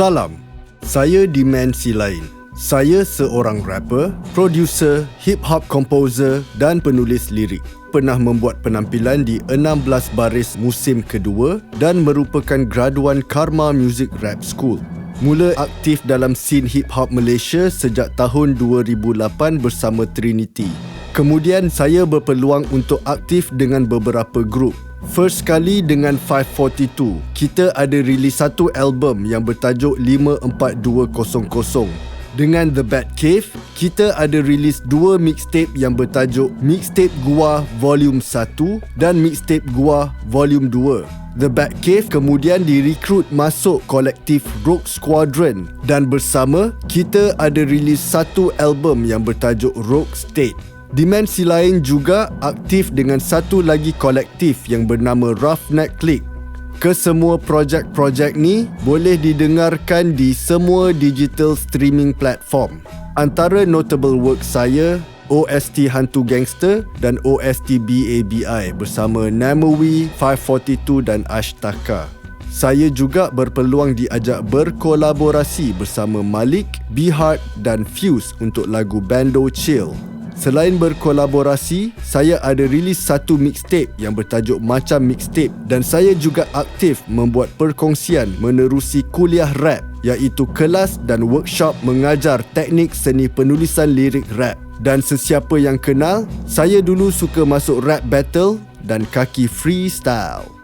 Salam, saya Dimensi Lain. Saya seorang rapper, producer, hip-hop composer dan penulis lirik. Pernah membuat penampilan di 16 baris musim kedua dan merupakan graduan Karma Music Rap School. Mula aktif dalam scene hip-hop Malaysia sejak tahun 2008 bersama Trinity. Kemudian saya berpeluang untuk aktif dengan beberapa grup First kali dengan 542, kita ada rilis satu album yang bertajuk 54200. Dengan The Bad Cave, kita ada rilis dua mixtape yang bertajuk Mixtape Gua Volume 1 dan Mixtape Gua Volume 2. The Bad Cave kemudian direkrut masuk kolektif Rogue Squadron dan bersama kita ada rilis satu album yang bertajuk Rogue State. Dimensi lain juga aktif dengan satu lagi kolektif yang bernama Roughneck Click. Kesemua projek-projek ni boleh didengarkan di semua digital streaming platform. Antara notable work saya, OST Hantu Gangster dan OST BABI bersama Namowi, 542 dan Ashtaka. Saya juga berpeluang diajak berkolaborasi bersama Malik, Bihard dan Fuse untuk lagu Bando Chill. Selain berkolaborasi, saya ada rilis satu mixtape yang bertajuk Macam Mixtape dan saya juga aktif membuat perkongsian menerusi kuliah rap iaitu kelas dan workshop mengajar teknik seni penulisan lirik rap. Dan sesiapa yang kenal, saya dulu suka masuk rap battle dan kaki freestyle.